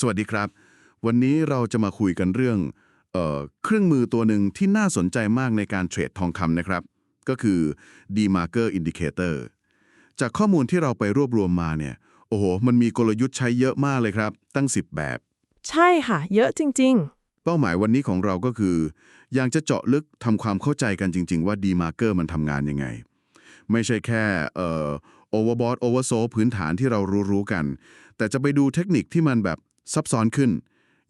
สวัสดีครับ วันนี้เราจะมาคุยกันเรื่องเออเครื่องมือตัวหนึ่งที่น่าสนใจมากในการเทรดทองคำนะครับ ก็คือ D-Marker Indicator จากข้อมูลที่เราไปรวบรวมมาเนี่ย โอ้โห มันมีกลยุทธ์ใช้เยอะมากเลยครับ ตั้ง 10 แบบ ใช่ค่ะ เยอะจริงเป้าหมายวันนี้ของเราก็คือ อยากจะเจาะลึกทำความเข้าใจกันจริง ๆ ว่า D-Marker มันทำงานยังไง ไม่ใช่แค่เอ่อ overbought oversold พื้นฐานที่เรารู้ๆกัน แต่จะไปดูเทคนิคที่มันแบบ ซับซ้อนขึ้น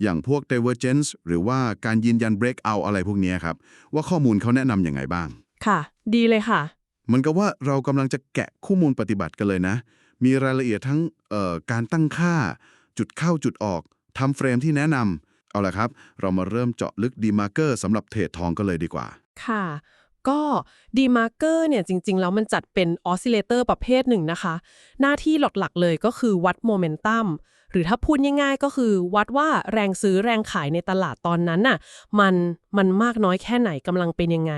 อย่างพวก divergence หรือว่าการยืนยัน breakout อะไรพวกเนี้ยครับ ว่าข้อมูลเขาแนะนำยังไงบ้างๆค่ะ ดีเลยค่ะเหมือนกับว่าเรากำลังจะแกะข้อมูลปฏิบัติกันเลยนะ มีรายละเอียดทั้งเอ่อการตั้งค่า จุดเข้าจุดออกทำเฟรมที่แนะนำเอาละครับ เรามาเริ่มเจาะลึก D-Marker สำหรับเทรดทองกันเลยดีกว่า ค่ะก็ D-Marker เนี่ยจริง ๆ แล้วมันจัดเป็นออสซิเลเตอร์ประเภทหนึ่งนะคะ หน้าที่หลัก ๆ เลยก็คือวัดโมเมนตัม หรือถ้าพูดง่ายๆ ก็คือวัดว่าแรงซื้อแรงขายในตลาดตอนนั้นน่ะมันมันมากน้อยแค่ไหนกำลังเป็นยังไง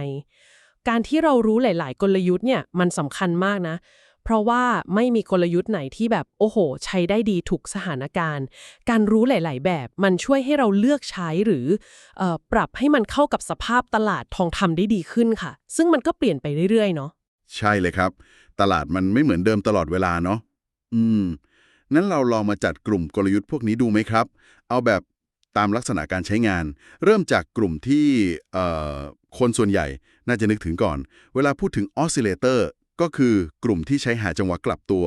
การที่เรารู้หลาย ๆ กลยุทธ์เนี่ยมันสำคัญมากนะ เพราะว่าไม่มีกลยุทธ์ไหนที่แบบโอ้โห ใช้ได้ดีทุกสถานการณ์ การรู้หลาย ๆ แบบมันช่วยให้เราเลือกใช้หรือเออปรับให้มันเข้ากับสภาพตลาดทองคำได้ดีขึ้นค่ะ ซึ่งมันก็เปลี่ยนไปเรื่อย ๆ เนาะใช่เลยครับ ตลาดมันไม่เหมือนเดิมตลอดเวลาเนาะอืม นั้นเราลองมาจัดกลุ่มกลยุทธ์พวกนี้ดูไหมครับ เอาแบบตามลักษณะการใช้งาน เริ่มจากกลุ่มที่คนส่วนใหญ่น่าจะนึกถึงก่อน เวลาพูดถึงออสซิเลเตอร์ก็คือกลุ่มที่ใช้หาจังหวะกลับตัว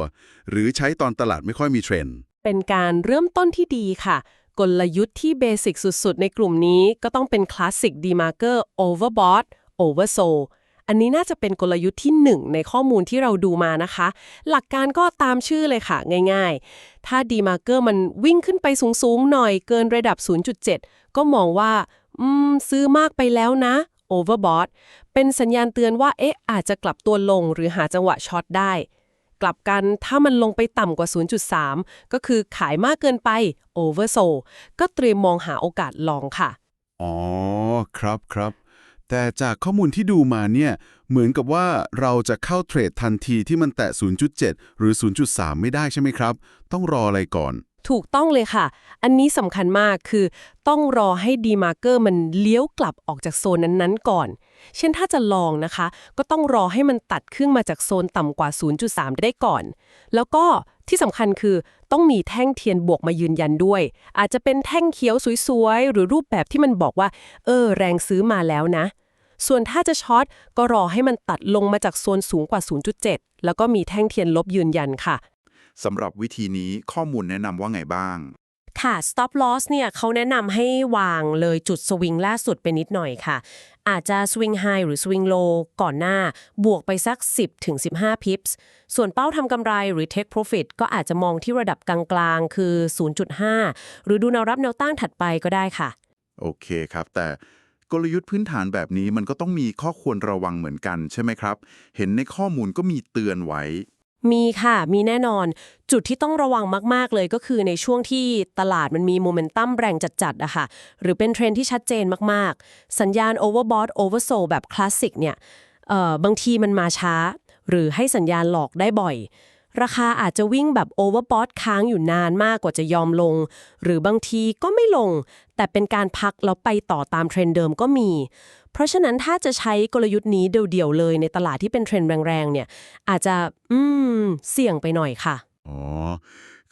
หรือใช้ตอนตลาดไม่ค่อยมีเทรนด์ เป็นการเริ่มต้นที่ดีค่ะ กลยุทธ์ที่เบสิกสุดๆ ในกลุ่มนี้ก็ต้องเป็นคลาสสิก D-Marker Overbought Oversold อั อันนี้น่าจะเป็นกลยุทธ์ที่ 1 ในข้อมูลที่เราดูมานะคะ หลักการก็ตามชื่อเลยค่ะ ง่ายๆ ถ้า D-Marker มันวิ่งขึ้นไปสูงๆ หน่อยเกินระดับ 0.7 ก็มองว่า อืม ซื้อมากไปแล้วนะ Overbought เป็นสัญญาณเตือนว่า เอ๊ะ อาจจะกลับตัวลงหรือหาจังหวะช็อตได้ กลับกันถ้ามันลงไปต่ำกว่า 0.3 ก็คือขายมากเกินไป oversold ก็เตรียมมองหาโอกาสลองค่ะ อ๋อ ครับครับ แต่จากข้อมูลที่ดูมาเนี่ยเหมือนกับว่าเราจะเข้าเทรดทันทีที่มันแตะ 0.7 หรือ 0.3 ไม่ได้ใช่ไหมครับ ต้องรออะไรก่อน ถูกต้องเลยค่ะ อันนี้สำคัญมากคือ ต้องรอให้ D-marker มันเลี้ยวกลับออกจากโซนนั้นๆก่อน เช่นถ้าจะลองนะคะ ก็ต้องรอให้มันตัดขึ้นมาจากโซนต่ำกว่า 0.3 ได้ก่อน แล้วก็ที่สำคัญคือต้องมีแท่งเทียนบวกมายืนยันด้วย อาจจะเป็นแท่งเขียวสวยๆ หรือรูปแบบที่มันบอกว่า เออ แรงซื้อมาแล้วนะ ส่วนถ้าจะช็อตก็รอให้มันตัดลงมาจากโซนสูงกว่า 0.7 แล้วก็มีแท่งเทียนลบยืนยันค่ะสำหรับวิธีนี้ข้อมูลแนะนำว่าไงบ้าง ค่ะ stop loss เนี่ยเขาแนะนำให้วางเลยจุดสวิงล่าสุดไปนิดหน่อยค่ะ อาจจะ swing high หรือ swing low ก่อนหน้า บวกไปสัก 10ถึง15 pips ส่วนเป้าทำกำไรหรือ take profit ก็อาจจะมองที่ระดับกลางๆ คือ 0.5 หรือดูแนวรับแนวต้านถัดไปก็ได้ค่ะ โอเคครับ แต่ กลยุทธ์พื้นฐานแบบนี้มันก็ต้องมีข้อควรระวังเหมือนกันใช่ไหมครับ เห็นในข้อมูลก็มีเตือนไว้ มีค่ะ มีแน่นอน จุดที่ต้องระวังมาก ๆ เลยก็คือในช่วงที่ตลาดมันมีโมเมนตัมแรงจัดๆอะค่ะ หรือเป็นเทรนที่ชัดเจนมาก ๆ สัญญาณ overbought oversold แบบคลาสสิกเนี่ยเออบางทีมันมาช้า หรือให้สัญญาณหลอกได้บ่อย ราคาอาจจะวิ่งแบบโอเวอร์บอทค้างอยู่นานมากกว่าจะยอมลง หรือบางทีก็ไม่ลง แต่เป็นการพักแล้วไปต่อตามเทรนเดิมก็มี เพราะฉะนั้นถ้าจะใช้กลยุทธ์นี้เดี่ยวๆเลยในตลาดที่เป็นเทรนด์แรงๆเนี่ยอาจจะอืมเสี่ยงไปหน่อยค่ะ อ๋อ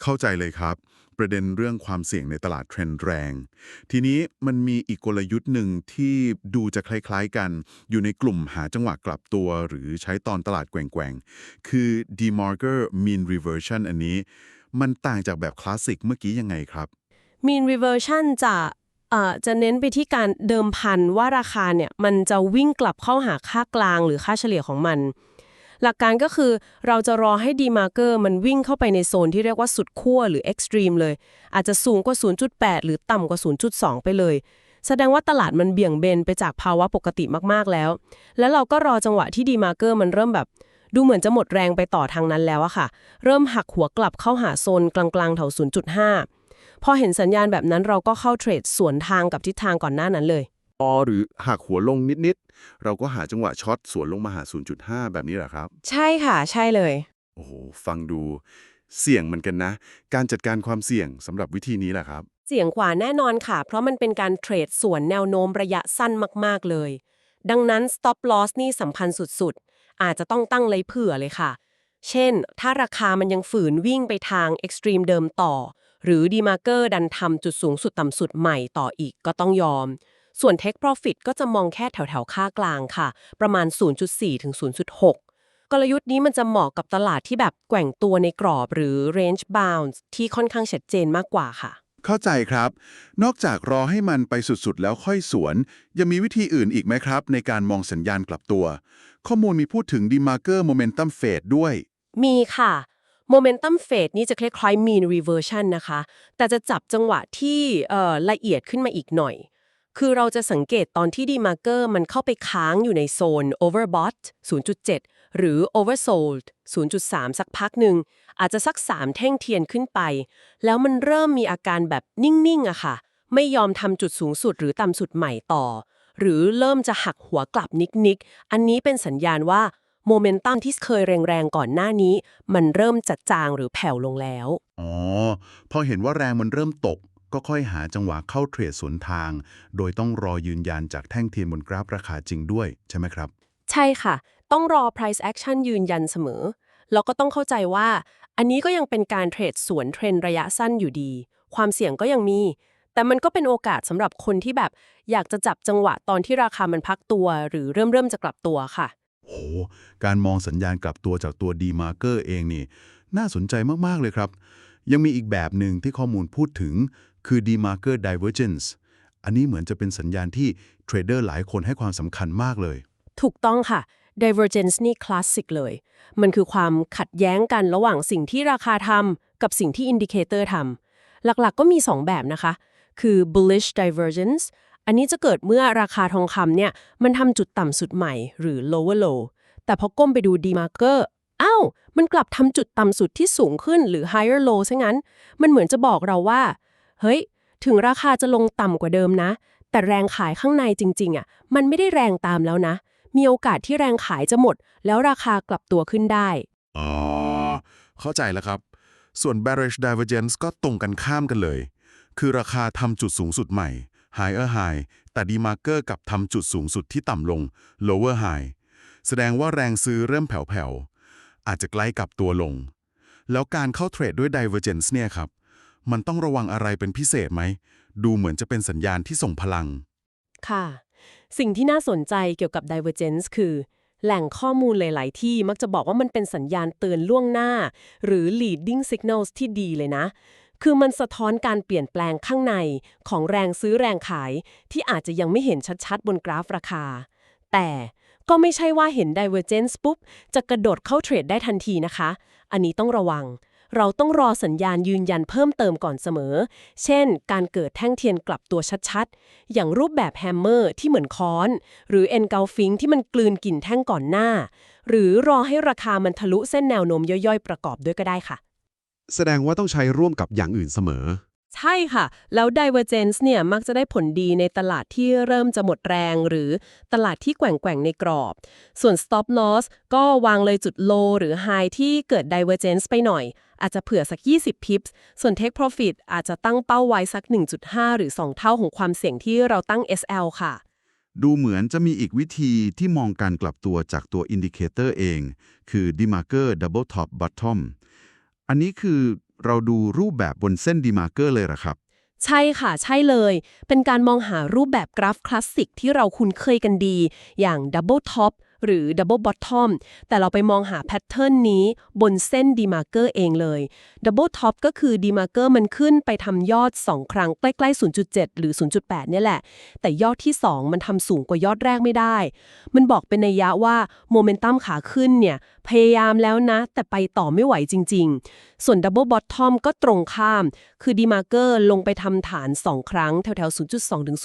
เข้าใจเลยครับ ประเด็นเรื่องความเสี่ยงในตลาดเทรนด์แรง ทีนี้มันมีอีกกลยุทธ์หนึ่งที่ดูจะคล้ายๆกัน อยู่ในกลุ่มหาจังหวะกลับตัว หรือใช้ตอนตลาดแกว่งๆ คือ DeMarker Mean Reversion อันนี้ มันต่างจากแบบคลาสสิกเมื่อกี้ยังไงครับ mean reversion จะเอ่อจะเน้นไปที่การเดิมพันว่าราคาเนี่ยมันจะวิ่งกลับเข้าหาค่ากลางหรือค่าเฉลี่ยของมัน หลักการก็คือเราจะรอให้ D-marker มันวิ่งเข้าไปในโซนที่เรียกว่าสุดขั้วหรือ extreme เลย อาจจะสูงกว่า 0.8 หรือต่ำกว่า 0.2 ไปเลย แสดงว่าตลาดมันเบี่ยงเบนไปจากภาวะปกติมากๆแล้ว แล้วเราก็รอจังหวะที่ D-marker มันเริ่มแบบ ดูเหมือนจะหมดแรงไปต่อทางนั้นแล้วอะค่ะ เริ่มหักหัวกลับเข้าหาโซนกลางๆแถว0.5พอเห็นสัญญาณแบบนั้นเราก็เข้าเทรดสวนทางกับทิศทางก่อนหน้านั้นเลย อหรือหักหัวลงนิด ๆ เราก็หาจังหวะช็อตสวนลงมาหา 0.5 แบบนี้แหละครับ ใช่ค่ะ ใช่เลย โอ้โห ฟังดูเสี่ยงเหมือนกันนะ การจัดการความเสี่ยงสำหรับวิธีนี้แหละครับ เสี่ยงกว่าแน่นอนค่ะ เพราะมันเป็นการเทรดส่วนแนวโน้มระยะสั้นมาก ๆ เลย ดังนั้น stop loss นี่สำคัญสุด ๆ อาจจะต้องตั้งเลยเผื่อเลยค่ะ เช่น ถ้าราคามันยังฝืนวิ่งไปทาง extreme เดิมต่อ หรือ demarker ดันทำจุดสูงสุดต่ำสุดใหม่ต่ออีกก็ต้องยอม ส่วน take profit ก็จะมองแค่แถวๆ ค่ากลางค่ะ ประมาณ 0.4 ถึง 0.6กลยุทธ์นี้มันจะเหมาะกับตลาดที่แบบแกว่งตัวในกรอบหรือ range bounds ที่ค่อนข้างชัดเจนมากกว่าค่ะ เข้าใจครับ นอกจากรอให้มันไปสุดๆ แล้วค่อยสวน ยังมีวิธีอื่นอีกไหมครับ ในการมองสัญญาณกลับตัว ข้อมูลมีพูดถึง demarker momentum fade ด้วย มีค่ะ Momentum Fade นี่จะคล้ายๆ Mean Reversion นะคะ แต่จะจับจังหวะที่เอ่อละเอียดขึ้นมาอีกหน่อย คือเราจะสังเกตตอนที่ Demarker มันเข้าไปค้างอยู่ในโซน Overbought 0.7 หรือ Oversold 0.3 สักพักหนึ่ง อาจจะสัก 3 แท่งเทียนขึ้นไป แล้วมันเริ่มมีอาการแบบนิ่ง ๆอะค่ะ ไม่ยอมทำจุดสูงสุดหรือต่ำสุดใหม่ต่อ หรือเริ่มจะหักหัวกลับนิกๆ อันนี้เป็นสัญญาณว่าโมเมนตัมที่เคยแรงๆก่อนหน้านี้ มันเริ่มจัดจางหรือแผ่วลงแล้ว อ๋อ พอเห็นว่าแรงมันเริ่มตก ก็ค่อยหาจังหวะเข้าเทรดสวนทาง โดยต้องรอยืนยันจากแท่งเทียนบนกราฟราคาจริงด้วยใช่ไหมครับ ใช่ค่ะ ต้องรอ price action ยืนยันเสมอ แล้วก็ต้องเข้าใจว่า อันนี้ก็ยังเป็นการเทรดสวนเทรนระยะสั้นอยู่ดี ความเสี่ยงก็ยังมี แต่มันก็เป็นโอกาสสำหรับคนที่แบบอยากจะจับจังหวะตอนที่ราคามันพักตัว หรือเริ่มเริ่มจะกลับตัวค่ะโห การมองสัญญาณกลับตัวจากตัว D-marker เองนี่ น่าสนใจมาก ๆ เลยครับ ยังมีอีกแบบหนึ่งที่ข้อมูลพูดถึง คือ D-marker divergence อันนี้เหมือนจะเป็นสัญญาณที่เทรดเดอร์หลายคนให้ความสำคัญมากเลย ถูกต้องค่ะ divergence นี่คลาสสิกเลย มันคือความขัดแย้งกันระหว่างสิ่งที่ราคาทำกับสิ่งที่อินดิเคเตอร์ทำหลักๆ ก็มี 2 แบบนะคะ คือ bullish divergence อันนี้จะเกิดเมื่อราคาทองคำเนี่ย มันทำจุดต่ำสุดใหม่หรือ lower low แต่พอก้มไปดู D-marker อ้าว มันกลับทำจุดต่ำสุดที่สูงขึ้นหรือ higher low ซะงั้น มันเหมือนจะบอกเราว่า เฮ้ย ถึงราคาจะลงต่ำกว่าเดิมนะ แต่แรงขายข้างในจริง ๆอะ มันไม่ได้แรงตามแล้วนะ มีโอกาสที่แรงขายจะหมด แล้วราคากลับตัวขึ้นได้ อ๋อ เข้าใจแล้วครับ ส่วน bearish divergence ก็ตรงกันข้ามกันเลย คือราคาทำจุดสูงสุดใหม่ higher high แต่ demarker กับทำจุดสูงสุดที่ต่ำลง lower high แสดงว่าแรงซื้อเริ่มแผ่วๆ อาจจะใกล้กลับตัวลง แล้วการเข้าเทรดด้วย divergence เนี่ยครับ มันต้องระวังอะไรเป็นพิเศษไหม ดูเหมือนจะเป็นสัญญาณที่ส่งพลัง ค่ะ สิ่งที่น่าสนใจเกี่ยวกับ divergence คือ แหล่งข้อมูลหลาย ๆ ที่มักจะบอกว่ามันเป็นสัญญาณเตือนล่วงหน้า หรือ leading signals ที่ดีเลยนะ คือมันสะท้อนการเปลี่ยนแปลงข้างในของแรงซื้อแรงขาย ที่อาจจะยังไม่เห็นชัด ๆ บนกราฟราคา แต่ก็ไม่ใช่ว่าเห็น divergence ปุ๊บ จะกระโดดเข้าเทรดได้ทันทีนะคะ อันนี้ต้องระวัง เราต้องรอสัญญาณยืนยันเพิ่มเติมก่อนเสมอ เช่น การเกิดแท่งเทียนกลับตัวชัดๆ อย่างรูปแบบแฮมเมอร์ที่เหมือนค้อน หรือ engulfing ที่มันกลืนกลิ่นแท่งก่อนหน้า หรือรอให้ราคามันทะลุเส้นแนวโน้มย่อยๆ ประกอบด้วยก็ได้ค่ะ แสดงว่าต้องใช้ร่วมกับอย่างอื่นเสมอ ใช่ค่ะ แล้ว divergence เนี่ยมักจะได้ผลดีในตลาดที่เริ่มจะหมดแรง หรือตลาดที่แกว่งๆในกรอบ ส่วน stop loss ก็วางเลยจุด low หรือ high ที่เกิด divergence ไปหน่อย อาจจะเผื่อสัก 20 pips ส่วน take profit อาจจะตั้งเป้าไว้สัก 1.5 หรือ 2 เท่าของความเสี่ยงที่เราตั้ง SL ค่ะ ดูเหมือนจะมีอีกวิธีที่มองการกลับตัวจากตัวอินดิเคเตอร์เอง คือ demarker double top bottom อันนี้คือเราดูรูปแบบบนเส้น demarker เลยเหรอครับใช่ค่ะใช่เลย เป็นการมองหารูปแบบกราฟคลาสสิกที่เราคุ้นเคยกันดี อย่าง Double Top หรือ Double Bottom แต่เราไปมองหาแพทเทิร์นนี้บนเส้น Demarker เองเลย Double Top ก็คือ Demarker มันขึ้นไปทำยอด 2 ครั้งใกล้ๆ 0.7 หรือ 0.8 เนี่ยแหละ แต่ยอดที่ 2 มันทำสูงกว่ายอดแรกไม่ได้ มันบอกเป็นนัยยะว่าโมเมนตัมขาขึ้นเนี่ย พยายามแล้วนะ แต่ไปต่อไม่ไหวจริง ๆ ส่วน Double Bottom ก็ตรงข้าม คือ Demarker ลงไปทำฐาน 2 ครั้งแถวๆ 0.2 ถึง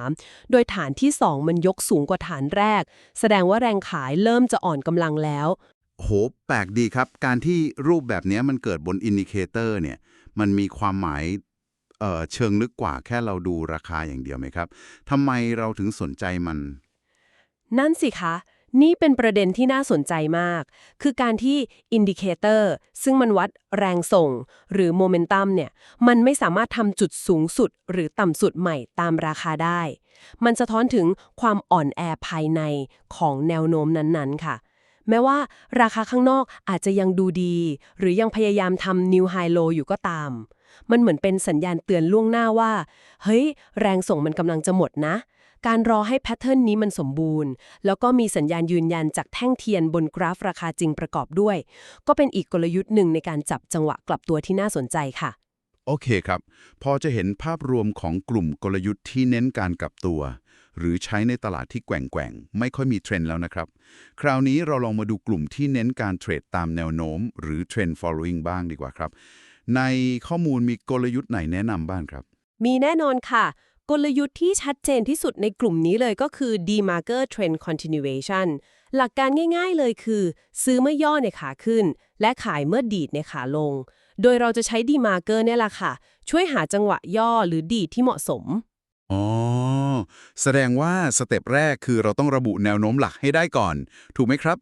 0.3 โดยฐานที่ 2 มันยกสูงกว่าฐานแรก แสดงว่าแรงขายเริ่มจะอ่อนกำลังแล้ว โห แปลกดีครับ การที่รูปแบบนี้มันเกิดบนอินดิเคเตอร์เนี่ย มันมีความหมายเอ่อเชิงลึกกว่าแค่เราดูราคาอย่างเดียวไหมครับทำไมเราถึงสนใจมัน นั่นสิคะ นี่เป็นประเด็นที่น่าสนใจมาก คือการที่อินดิเคเตอร์ซึ่งมันวัดแรงส่ง หรือโมเมนตัมเนี่ย มันไม่สามารถทำจุดสูงสุด หรือต่ำสุดใหม่ตามราคาได้ มันสะท้อนถึงความอ่อนแอภายในของแนวโน้มนั้นๆ ค่ะ แม้ว่าราคาข้างนอกอาจจะยังดูดี หรือยังพยายามทำ new high low อยู่ก็ตาม มันเหมือนเป็นสัญญาณเตือนล่วงหน้าว่า เฮ้ย แรงส่งมันกำลังจะหมดนะ การรอให้แพทเทิร์นนี้มันสมบูรณ์ แล้วก็มีสัญญาณยืนยันจากแท่งเทียนบนกราฟราคาจริงประกอบด้วย ก็เป็นอีกกลยุทธ์หนึ่งในการจับจังหวะกลับตัวที่น่าสนใจค่ะโอเคครับ พอจะเห็นภาพรวมของกลุ่มกลยุทธ์ที่เน้นการกลับตัว หรือใช้ในตลาดที่แกว่งๆ ไม่ค่อยมีเทรนด์แล้วนะครับ คราวนี้เราลองมาดูกลุ่มที่เน้นการเทรดตามแนวโน้ม หรือเทรนด์ following บ้างดีกว่าครับ ในข้อมูลมีกลยุทธ์ไหนแนะนำบ้างครับ มีแน่นอนค่ะ กลยุทธ์ที่ชัดเจนที่สุดในกลุ่มนี้เลยก็คือ demarker trend continuation หลักการง่ายๆเลยคือ ซื้อเมื่อย่อในขาขึ้น และขายเมื่อดีดในขาลง โดยเราจะใช้ demarker เนี่ยแหละค่ะ ช่วยหาจังหวะย่อหรือดีดที่เหมาะสม อ๋อ แสดงว่าสเต็ปแรกคือเราต้องระบุแนวโน้มหลักให้ได้ก่อน ถูกไหมครับ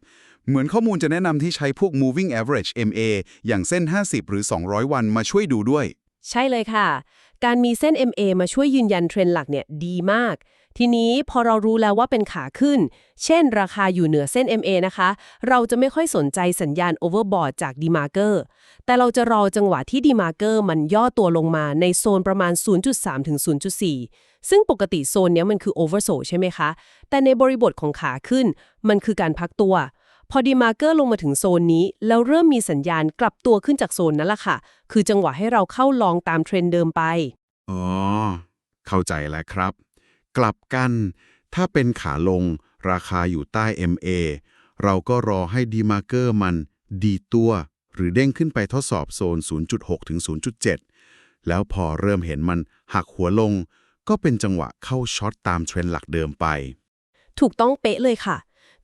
เหมือนข้อมูลจะแนะนำที่ใช้พวก moving average MA อย่างเส้น 50 หรือ 200 วันมาช่วยดูด้วย ใช่เลยค่ะ การมีเส้น MA มาช่วยยืนยันเทรนด์หลักเนี่ยดีมาก ทีนี้พอเรารู้แล้วว่าเป็นขาขึ้น เช่น ราคาอยู่เหนือเส้น MA นะคะ เราจะไม่ค่อยสนใจสัญญาณ overbought จาก demarker แต่เราจะรอจังหวะที่ demarker มันย่อตัวลงมาในโซนประมาณ 0.3 ถึง 0.4 ซึ่งปกติโซนเนี้ยมันคือ oversold ใช่ไหมคะ แต่ในบริบทของขาขึ้น มันคือการพักตัว พอดีมาร์เกอร์ลงมาถึงโซนนี้ แล้วเริ่มมีสัญญาณกลับตัวขึ้นจากโซนนั้นละค่ะ คือจังหวะให้เราเข้าลองตามเทรนด์เดิมไป อ๋อ เข้าใจแล้วครับ กลับกัน ถ้าเป็นขาลง ราคาอยู่ใต้ MA เราก็รอให้ดีมาร์เกอร์มันดีตัว หรือเด้งขึ้นไปทดสอบโซน 0.6 ถึง 0.7 แล้วพอเริ่มเห็นมันหักหัวลง ก็เป็นจังหวะเข้าช็อตตามเทรนด์หลักเดิมไป ถูกต้องเป๊ะเลยค่ะ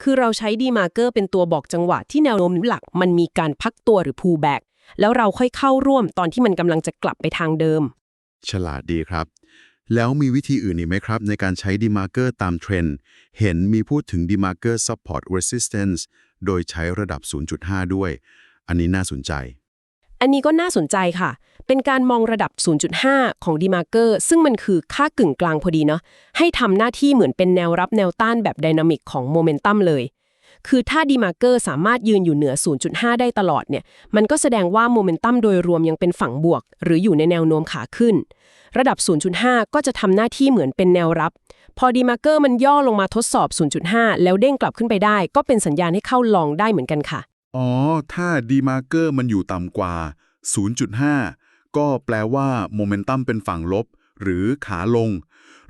คือเราใช้ดีมาร์เกอร์เป็นตัวบอกจังหวะที่แนวโน้มหลัก มันมีการพักตัวหรือ pull back แล้วเราค่อยเข้าร่วมตอนที่มันกำลังจะกลับไปทางเดิม ฉลาดดีครับ แล้วมีวิธีอื่นอีกไหมครับ ในการใช้ดีมาร์เกอร์ตามเทรนด์ เห็นมีพูดถึงดีมาร์เกอร์ support resistance โดยใช้ระดับ 0.5 ด้วย อันนี้น่าสนใจ อันนี้ก็น่าสนใจค่ะ เป็นการมองระดับ 0.5 ของ d ีมาร์เกอร์ซึ่งมันคือค่ากึ่งกลางพอดีเนาะให้ทำหน้าที่เหมือนเป็นแนวรับแนวต้านแบบไดนามิกของโมเมนตัมเลย คือถ้า d ีมาร์เกอร์สามารถยืนอยู่เหนือ 0.5 ได้ตลอดเนี่ยมันก็แสดงว่าโมเมนตัมโดยรวมยังเป็นฝั่งบวก หรืออยู่ในแนวโน้มขาขึ้น ระดับ 0.5 ก็จะทำหน้าที่เหมือนเป็นแนวรับ พอ d ีมาร์เกอร์มันย่อลงมาทดสอบ 0.5 แล้วเด้งกลับขึ้นไปได้ ก็เป็นสัญญาณให้เข้าลองได้เหมือนกันค่ะอ๋อ ถ้าดีมาร์เกอร์มันอยู่ต่ำกว่า 0.5 ก็แปลว่าโมเมนตัมเป็นฝั่งลบ หรือขาลง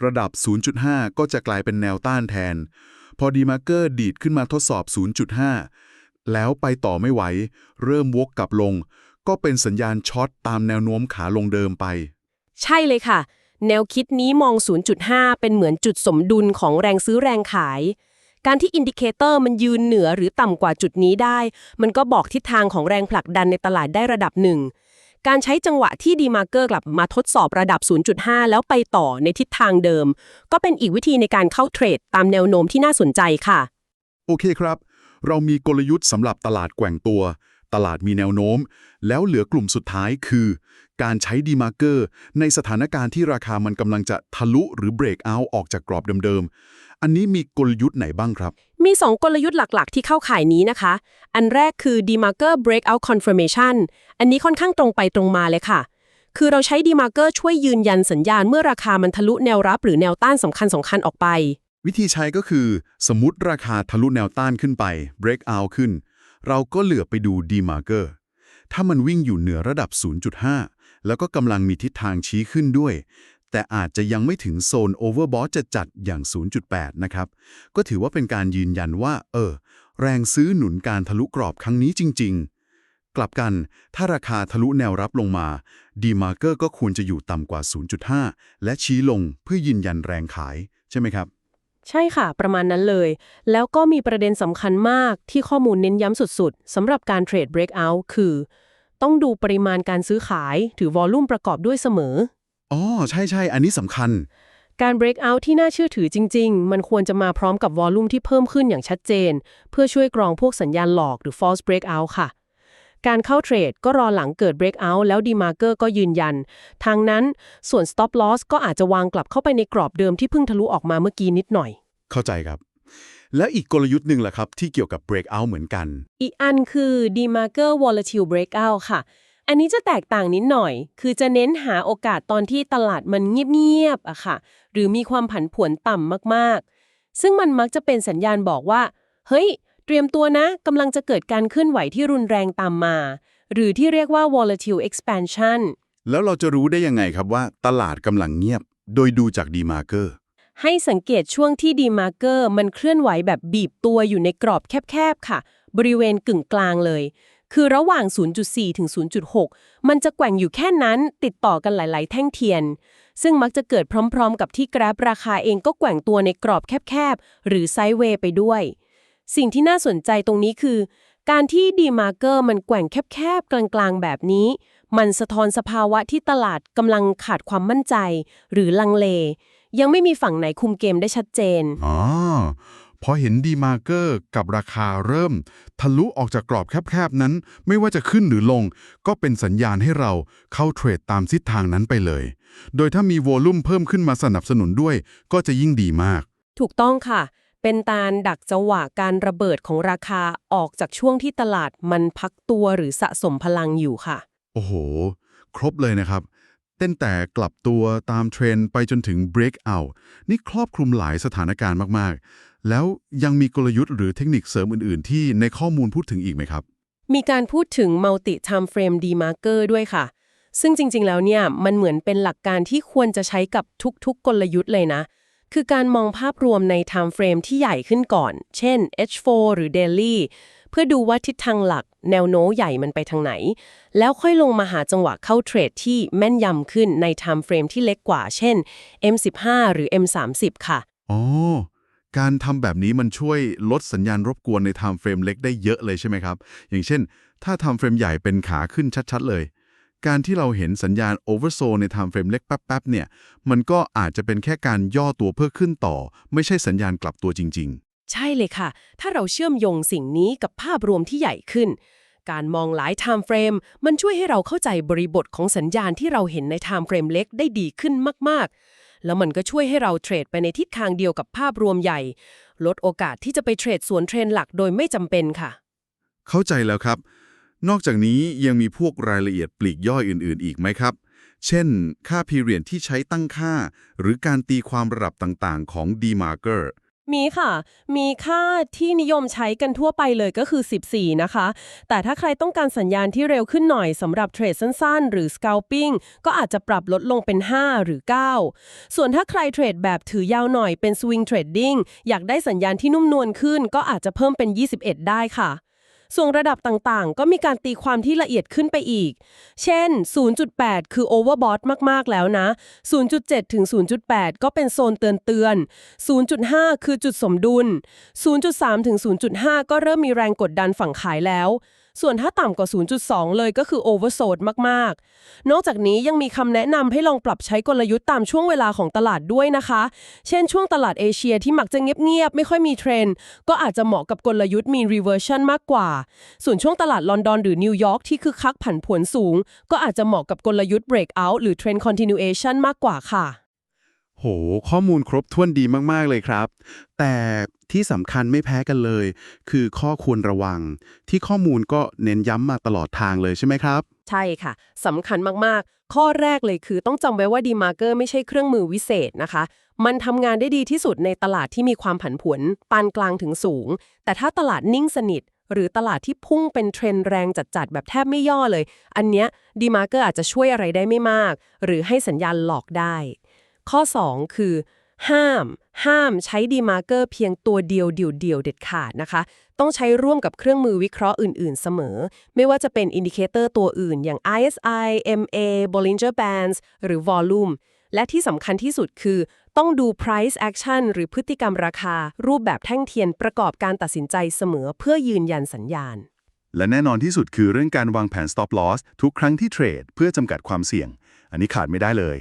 ระดับ 0.5 ก็จะกลายเป็นแนวต้านแทน พอดีมาร์เกอร์ดีดขึ้นมาทดสอบ 0.5 แล้วไปต่อไม่ไหว เริ่มวกกลับลง ก็เป็นสัญญาณช็อตตามแนวโน้มขาลงเดิมไป ใช่เลยค่ะ แนวคิดนี้มอง 0.5 เป็นเหมือนจุดสมดุลของแรงซื้อแรงขายการที่อินดิเคเตอร์มันยืนเหนือหรือต่ำกว่าจุดนี้ได้ มันก็บอกทิศทางของแรงผลักดันในตลาดได้ระดับหนึ่ง การใช้จังหวะที่ดีมาร์เกอร์กลับมาทดสอบระดับ 0.5 แล้วไปต่อในทิศทางเดิม ก็เป็นอีกวิธีในการเข้าเทรดตามแนวโน้มที่น่าสนใจค่ะ โอเคครับ เรามีกลยุทธ์สำหรับตลาดแกว่งตัว ตลาดมีแนวโน้ม แล้วเหลือกลุ่มสุดท้ายคือ การใช้ดีมาร์เกอร์ในสถานการณ์ที่ราคามันกำลังจะทะลุหรือเบรกเอาท์ออกจากกรอบเดิมๆ อันนี้มีกลยุทธ์ไหนบ้างครับ มี 2 กลยุทธ์หลักๆ ที่เข้าข่ายนี้นะคะ อันแรกคือ demarker breakout confirmation อันนี้ค่อนข้างตรงไปตรงมาเลยค่ะ คือเราใช้ demarker ช่วยยืนยันสัญญาณเมื่อราคามันทะลุแนวรับหรือแนวต้านสำคัญสคัญๆออกไป วิธีใช้ก็คือ สมมติราคาทะลุแนวต้านขึ้นไป break out ขึ้น เราก็เหลือบไปดู demarker ถ้ามันวิ่งอยู่เหนือระดับ 0.5 แล้วก็กำลังมีทิศทางชี้ขึ้นด้วย แต่อาจจะยังไม่ถึงโซน overbought จะจัดอย่าง 0.8 นะครับ ก็ถือว่าเป็นการยืนยันว่า เออ แรงซื้อหนุนการทะลุกรอบครั้งนี้จริง ๆ กลับกัน ถ้าราคาทะลุแนวรับลงมา demarker ก็ควรจะอยู่ต่ำกว่า 0.5 และชี้ลงเพื่อยืนยันแรงขาย ใช่ไหมครับใช่ค่ะ ประมาณนั้นเลย แล้วก็มีประเด็นสำคัญมากที่ข้อมูลเน้นย้ำสุดๆสำหรับการเทรด breakout คือ ต้องดูปริมาณการซื้อขาย ถือวอลลุ่มประกอบด้วยเสมอ อ๋อ ใช่ใช่อันนี้สำคัญ การ break out ที่น่าเชื่อถือจริง ๆ มันควรจะมาพร้อมกับวอลลุ่มที่เพิ่มขึ้นอย่างชัดเจน เพื่อช่วยกรองพวกสัญญาณหลอกหรือ false breakout ค่ะ การเข้าเทรดก็รอหลังเกิด breakout แล้ว demarker ก็ยืนยัน ทางนั้นส่วน stop loss ก็อาจจะวางกลับเข้าไปในกรอบเดิมที่เพิ่งทะลุออกมาเมื่อกี้นิดหน่อย เข้าใจครับ แล้วอีกกลยุทธ์หนึ่งล่ะครับที่เกี่ยวกับ breakout เหมือนกัน อีกอันคือ demarker volatile breakout ค่ะ อันนี้จะแตกต่างนิดหน่อย คือจะเน้นหาโอกาสตอนที่ตลาดมันเงียบๆอะค่ะ หรือมีความผันผวนต่ำมากๆ ซึ่งมันมักจะเป็นสัญญาณบอกว่า เฮ้ย เตรียมตัวนะกำลังจะเกิดการเคลื่อนไหวที่รุนแรงตามมา หรือที่เรียกว่า volatile expansion แล้วเราจะรู้ได้ยังไงครับว่าตลาดกำลังเงียบ โดยดูจาก demarker ให้สังเกตช่วงที่ดีมาร์เกอร์มันเคลื่อนไหวแบบบีบตัวอยู่ในกรอบแคบๆค่ะ บริเวณกึ่งกลางเลย คือระหว่าง 0.4 ถึง 0.6 มันจะแกว่งอยู่แค่นั้นติดต่อกันหลาย ๆ แท่งเทียน ซึ่งมักจะเกิดพร้อม ๆ กับที่กราฟราคาเองก็แกว่งตัวในกรอบแคบ ๆ หรือไซด์เวย์ไปด้วย สิ่งที่น่าสนใจตรงนี้คือ การที่ดีมาร์เกอร์มันแกว่งแคบ ๆ กลาง ๆ แบบนี้ มันสะท้อนสภาวะที่ตลาดกำลังขาดความมั่นใจ หรือลังเล ยังไม่มีฝั่งไหนคุมเกมได้ชัดเจน อ๋อ พอเห็นดีมาร์เกอร์กับราคาเริ่ม ทะลุออกจากกรอบแคบๆนั้น ไม่ว่าจะขึ้นหรือลง ก็เป็นสัญญาณให้เราเข้าเทรดตามทิศทางนั้นไปเลย โดยถ้ามีโวลุ่มเพิ่มขึ้นมาสนับสนุนด้วย ก็จะยิ่งดีมาก ถูกต้องค่ะ เป็นการดักจังหวะการระเบิดของราคาออกจากช่วงที่ตลาดมันพักตัวหรือสะสมพลังอยู่ค่ะ โอ้โห ครบเลยนะครับเต้นแต่กลับตัวตามเทรนด์ไปจนถึง breakout นี่ครอบคลุมหลายสถานการณ์มาก ๆ แล้วยังมีกลยุทธ์หรือเทคนิคเสริมอื่น ๆ ที่ในข้อมูลพูดถึงอีกไหมครับ มีการพูดถึง multi time frame demarker ด้วยค่ะ ซึ่งจริง ๆ แล้วเนี่ยมันเหมือนเป็นหลักการที่ควรจะใช้กับทุก ๆ กลยุทธ์เลยนะ คือการมองภาพรวมใน time frame ที่ใหญ่ขึ้นก่อน เช่น H4 หรือ daily เพื่อดูว่าทิศทางหลักแนวโน้มใหญ่มันไปทางไหน แล้วค่อยลงมาหาจังหวะเข้าเทรดที่แม่นยำขึ้นใน time frame ที่เล็กกว่า เช่น M15 หรือ M30 ค่ะ อ๋อ การทำแบบนี้มันช่วยลดสัญญาณรบกวนใน time frame เล็กได้เยอะเลยใช่ไหมครับ อย่างเช่น ถ้า time frame ใหญ่เป็นขาขึ้นชัดๆเลย การที่เราเห็นสัญญาณ oversold ใน time frame เล็กแป๊บๆเนี่ย มันก็อาจจะเป็นแค่การย่อตัวเพื่อขึ้นต่อ ไม่ใช่สัญญาณกลับตัวจริง ๆ ใช่เลยค่ะ ถ้าเราเชื่อมโยงสิ่งนี้กับภาพรวมที่ใหญ่ขึ้น การมองหลาย time frame มันช่วยให้เราเข้าใจบริบทของสัญญาณที่เราเห็นใน time frame เล็กได้ดีขึ้นมากๆ แล้วมันก็ช่วยให้เราเทรดไปในทิศทางเดียวกับภาพรวมใหญ่ ลดโอกาสที่จะไปเทรดสวนเทรนหลักโดยไม่จำเป็นค่ะ เข้าใจแล้วครับ นอกจากนี้ยังมีพวกรายละเอียดปลีกย่อยอื่น ๆ อีกไหมครับ เช่น ค่าพีเรียนที่ใช้ตั้งค่า หรือการตีความระดับต่างๆ ของ demarker มีค่ะ มีค่าที่นิยมใช้กันทั่วไปเลยก็คือ 14 นะคะ แต่ถ้าใครต้องการสัญญาณที่เร็วขึ้นหน่อยสำหรับเทรดสั้นๆ หรือ scalping ก็อาจจะปรับลดลงเป็น 5 หรือ 9 ส่วนถ้าใครเทรดแบบถือยาวหน่อยเป็น swing trading อยากได้สัญญาณที่นุ่มนวลขึ้น ก็อาจจะเพิ่มเป็น 21 ได้ค่ะ ส่วนระดับต่างๆ ก็มีการตีความที่ละเอียดขึ้นไปอีก เช่น 0.8 คือโอเวอร์บอทมากๆแล้วนะ 0.7 ถึง 0.8 ก็เป็นโซนเตือนเตือน 0.5 คือจุดสมดุล 0.3 ถึง 0.5 ก็เริ่มมีแรงกดดันฝั่งขายแล้ว ส่วนถ้าต่ำกว่า 0.2 เลยก็คือ oversold มากๆ นอกจากนี้ยังมีคำแนะนำให้ลองปรับใช้กลยุทธ์ตามช่วงเวลาของตลาดด้วยนะคะ เช่นช่วงตลาดเอเชียที่มักจะเงียบๆ ไม่ค่อยมีเทรนด์ก็อาจจะเหมาะกับกลยุทธ์มี reversion มากกว่า ส่วนช่วงตลาดลอนดอนหรือนิวยอร์กที่คือคักผันผวนสูง ก็อาจจะเหมาะกับกลยุทธ์ breakout หรือ trend continuation มากกว่าค่ะ โห ข้อมูลครบถ้วนดีมาก ๆ เลยครับ แต่ที่สำคัญไม่แพ้กันเลย คือข้อควรระวัง ที่ข้อมูลก็เน้นย้ำมาตลอดทางเลยใช่ไหมครับ ใช่ค่ะสำคัญมากๆ ข้อแรกเลยคือต้องจำไว้ว่า demarker ไม่ใช่เครื่องมือวิเศษนะคะ มันทำงานได้ดีที่สุดในตลาดที่มีความผันผวนปานกลางถึงสูง แต่ถ้าตลาดนิ่งสนิท หรือตลาดที่พุ่งเป็นเทรนด์แรงจัดๆแบบแทบไม่ย่อเลย อันเนี้ย demarker อาจจะช่วยอะไรได้ไม่มาก หรือให้สัญญาณหลอกได้ ข้อ 2 คือ ห้าม ห้ามใช้ดีมาร์เกอร์เพียงตัวเดียวเดี่ยวเดียวเด็ดขาดนะคะ ต้องใช้ร่วมกับเครื่องมือวิเคราะห์อื่น ๆ เสมอ ไม่ว่าจะเป็นอินดิเคเตอร์ตัวอื่น อย่าง ISI MA Bollinger Bands หรือ Volume และที่สำคัญที่สุดคือ ต้องดู price action หรือพฤติกรรมราคา รูปแบบแท่งเทียนประกอบการตัดสินใจเสมอเพื่อยืนยันสัญญาณ และแน่นอนที่สุดคือเรื่องการวางแผน stop loss ทุกครั้งที่เทรดเพื่อจำกัดความเสี่ยง อันนี้ขาดไม่ได้เลย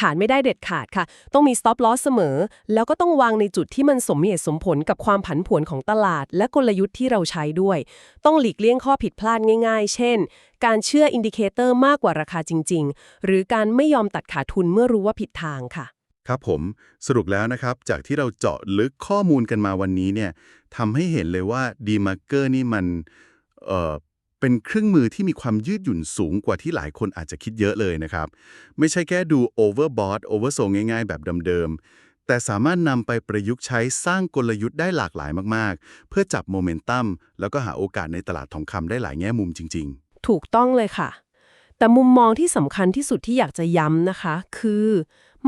ขาดไม่ได้เด็ดขาดค่ะ ต้องมี stop loss เสมอ แล้วก็ต้องวางในจุดที่มันสมเหตุสมผลกับความผันผวนของตลาด และกลยุทธ์ที่เราใช้ด้วย ต้องหลีกเลี่ยงข้อผิดพลาดง่าย ๆ เช่น การเชื่ออินดิเคเตอร์มากกว่าราคาจริง ๆ หรือการไม่ยอมตัดขาดทุนเมื่อรู้ว่าผิดทางค่ะ ครับผม สรุปแล้วนะครับ จากที่เราเจาะลึกข้อมูลกันมาวันนี้เนี่ยทำให้เห็นเลยว่า d m a r k e r นี่มันเอ่อ เป็นเครื่องมือที่มีความยืดหยุ่นสูงกว่าที่หลายคนอาจจะคิดเยอะเลยนะครับ ไม่ใช่แค่ดู overbought oversold ง่าย ๆ แบบเดิมๆ แต่สามารถนำไปประยุกต์ใช้สร้างกลยุทธ์ได้หลากหลายมากๆ เพื่อจับโมเมนตัมแล้วก็หาโอกาสในตลาดทองคำได้หลายแง่มุมจริง ๆ ถูกต้องเลยค่ะ แต่มุมมองที่สำคัญที่สุดที่อยากจะย้ำนะคะ คือ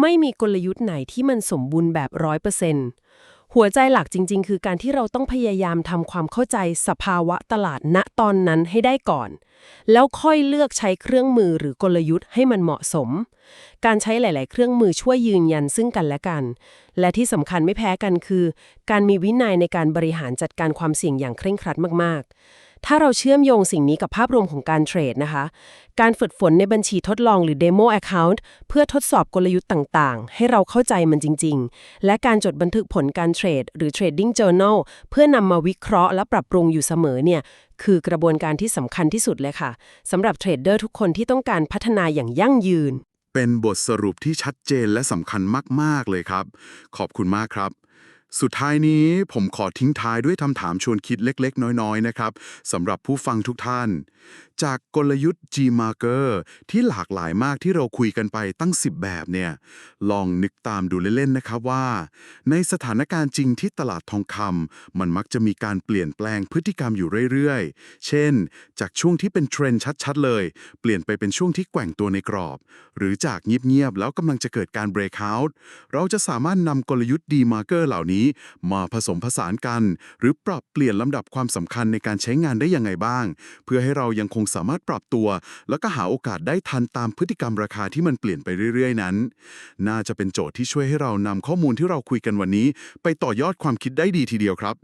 ไม่มีกลยุทธ์ไหนที่มันสมบูรณ์แบบร้อยเปอร์เซ็นต์ หัวใจหลักจริง ๆ คือการที่เราต้องพยายามทำความเข้าใจสภาวะตลาดณตอนนั้นให้ได้ก่อน แล้วค่อยเลือกใช้เครื่องมือหรือกลยุทธ์ให้มันเหมาะสม การใช้หลาย ๆ เครื่องมือช่วยยืนยันซึ่งกันและกัน และที่สำคัญไม่แพ้กันคือ การมีวินัยในการบริหารจัดการความเสี่ยงอย่างเคร่งครัดมาก ๆ ถ้าเราเชื่อมโยงสิ่งนี้กับภาพรวมของการเทรดนะคะ การฝึกฝนในบัญชีทดลองหรือ Demo Account เพื่อทดสอบกลยุทธ์ต่างๆ ให้เราเข้าใจมันจริง ๆ และการจดบันทึกผลการเทรดหรือ Trading Journal เพื่อนำมาวิเคราะห์และปรับปรุงอยู่เสมอเนี่ยคือกระบวนการที่สำคัญที่สุดเลยค่ะสำหรับเทรดเดอร์ทุกคนที่ต้องการพัฒนาอย่างยั่งยืนเป็นบทสรุปที่ชัดเจนและสำคัญมาก ๆ เลยครับ ขอบคุณมากครับ สุดท้ายนี้ผมขอทิ้งท้ายด้วยคำถามชวนคิดเล็ก ๆ น้อย ๆ นะครับสำหรับผู้ฟังทุกท่านจากกลยุทธ์ G-Marker ที่หลากหลายมากที่เราคุยกันไปตั้ง 10 แบบเนี่ย ลองนึกตามดูเล่นๆนะครับว่า ในสถานการณ์จริงที่ตลาดทองคำมันมักจะมีการเปลี่ยนแปลงพฤติกรรมอยู่เรื่อยๆ เช่น จากช่วงที่เป็นเทรนด์ชัดๆ เลย เปลี่ยนไปเป็นช่วงที่แกว่งตัวในกรอบ หรือจากเงียบๆ แล้วกำลังจะเกิดการ breakout เราจะสามารถนำกลยุทธ์ D-Marker เหล่านี้ มาผสมผสานกัน หรือปรับเปลี่ยนลำดับความสำคัญในการใช้งานได้ยังไงบ้าง เพื่อให้เรายังคงสามารถปรับตัว แล้วก็หาโอกาสได้ทันตามพฤติกรรมราคาที่มันเปลี่ยนไปเรื่อยๆ นั้น น่าจะเป็นโจทย์ที่ช่วยให้เรานำข้อมูลที่เราคุยกันวันนี้ ไปต่อยอดความคิดได้ดีทีเดียวครับ